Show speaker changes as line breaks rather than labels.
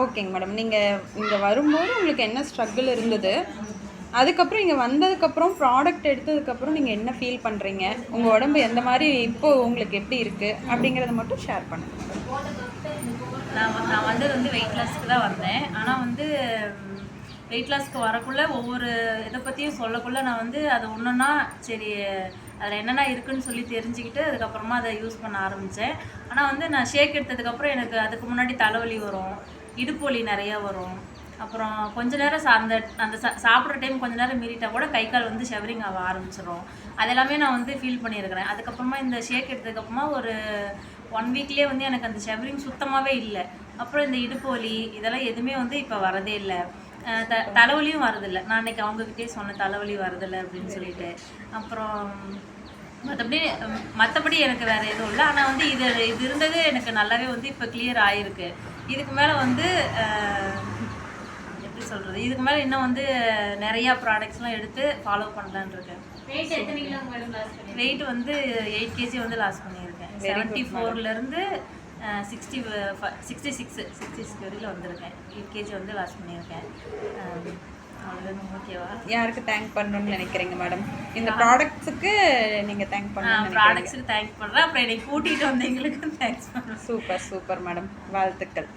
ஓகேங்க மேடம். நீங்கள் இங்கே வரும்போது உங்களுக்கு என்ன ஸ்ட்ரகிள் இருந்தது? அதுக்கப்புறம் இங்கே வந்ததுக்கப்புறம் ப்ராடக்ட் எடுத்ததுக்கப்புறம் நீங்கள் என்ன ஃபீல் பண்ணுறீங்க உங்கள் உடம்பு எந்த மாதிரி இப்போ உங்களுக்கு எப்படி இருக்குது அப்படிங்கிறத மட்டும் ஷேர் பண்ணுங்கள்
நான் நான் வந்தது வந்து வெயிட் லாஸ்க்கு தான் வந்தேன். ஆனால் வந்து வெயிட் லாஸ்க்கு வரக்குள்ளே ஒவ்வொரு இதை பற்றியும் சொல்லக்குள்ளே நான் வந்து அதை ஒன்றுன்னா சரி அதில் என்னென்ன இருக்குன்னு சொல்லி தெரிஞ்சுக்கிட்டு அதுக்கப்புறமா அதை யூஸ் பண்ண ஆரம்பித்தேன் ஆனால் வந்து நான் ஷேக் எடுத்ததுக்கப்புறம் எனக்கு அதுக்கு முன்னாடி தலைவலி வரும். இடுப்பு வலி நிறையா வரும். அப்புறம் கொஞ்ச நேரம் சா- அந்த அந்த சா- சாப்பிட்ற டைம் கொஞ்ச நேரம் மீறிட்டா கூட கை கால் வந்து ஷவரிங் ஆக ஆரம்பிச்சிடும் அதெல்லாமே நான் வந்து ஃபீல் பண்ணியிருக்கிறேன். அதுக்கப்புறமா இந்த ஷேக் எடுத்ததுக்கப்புறமா ஒரு ஒன் வீக்லேயே வந்து எனக்கு அந்த ஷவரிங் சுத்தமாகவே இல்லை. அப்புறம் இந்த இடுப்பு வலி இதெல்லாம் எதுவுமே வந்து இப்போ வரதே இல்லை. த தலைவலியும் வரதில்லை. நான் அன்னைக்கு அவங்கக்கிட்டே சொன்னேன் தலைவலி வரதில்லை அப்படின்னு சொல்லிட்டு. அப்புறம் மற்றபடி மற்றபடி எனக்கு வேறு எதுவும் இல்லை. ஆனால் வந்து இது இது இருந்தது எனக்கு நல்லாவே வந்து இப்போ கிளியர் ஆகிருக்கு இதுக்கு மேலே வந்து எப்படி சொல்கிறது இதுக்கு மேலே இன்னும் வந்து நிறையா ப்ராடக்ட்ஸ்லாம் எடுத்து ஃபாலோ பண்ணலான்னு இருக்கேன்.
வெயிட்
வந்து எயிட் கேஜி வந்து லாஸ் பண்ணியிருக்கேன். Seventy ஃபோர்லேருந்து sixty sixty six sixty six வரையில் வந்திருக்கேன். எயிட் கேஜி வந்து லாஸ் பண்ணியிருக்கேன்.
யாருக்கு தேங்க் பண்ணணும்னு நினைக்கிறீங்க மேடம் இந்த ப்ராடக்ட்ஸுக்கு நீங்கள் தேங்க் பண்ணணும்னு
ப்ராடக்ட்ஸுக்கு தேங்க்ஸ் பண்ணுறேன் அப்புறம் என்னை கூட்டிகிட்டு வந்தவங்களுக்கு தேங்க்ஸ்
சூப்பர் சூப்பர் மேடம் வாழ்த்துக்கள்.